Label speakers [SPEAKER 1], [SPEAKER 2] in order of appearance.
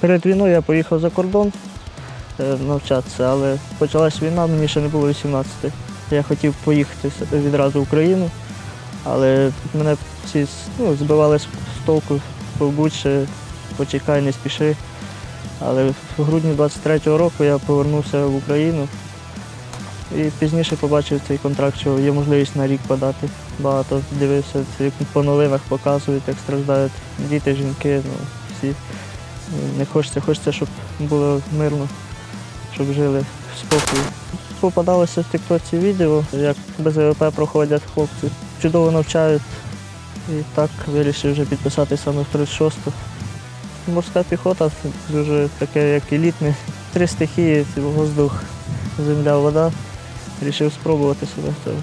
[SPEAKER 1] Перед війною я поїхав за кордон е, навчатися, але почалась війна, мені ще не було 18. Я хотів поїхати відразу в Україну, але мене всі ну, збивали з толку, побудь почекай, не спіши. Але в грудні 23-го року я повернувся в Україну і пізніше побачив цей контракт, що є можливість на рік подати. Багато дивився, по новинах показують, як страждають діти, жінки, ну, всі. Не хочеться, хочеться, щоб було мирно, щоб жили в спокій. Попадалося в тіктоці відео, як без ВВП проходять хлопці. Чудово навчають. І так вирішив вже підписати саме в 36-ту. Морська піхота дуже таке, як елітне. Три стихії воздух, земля, вода. Рішив спробувати себе.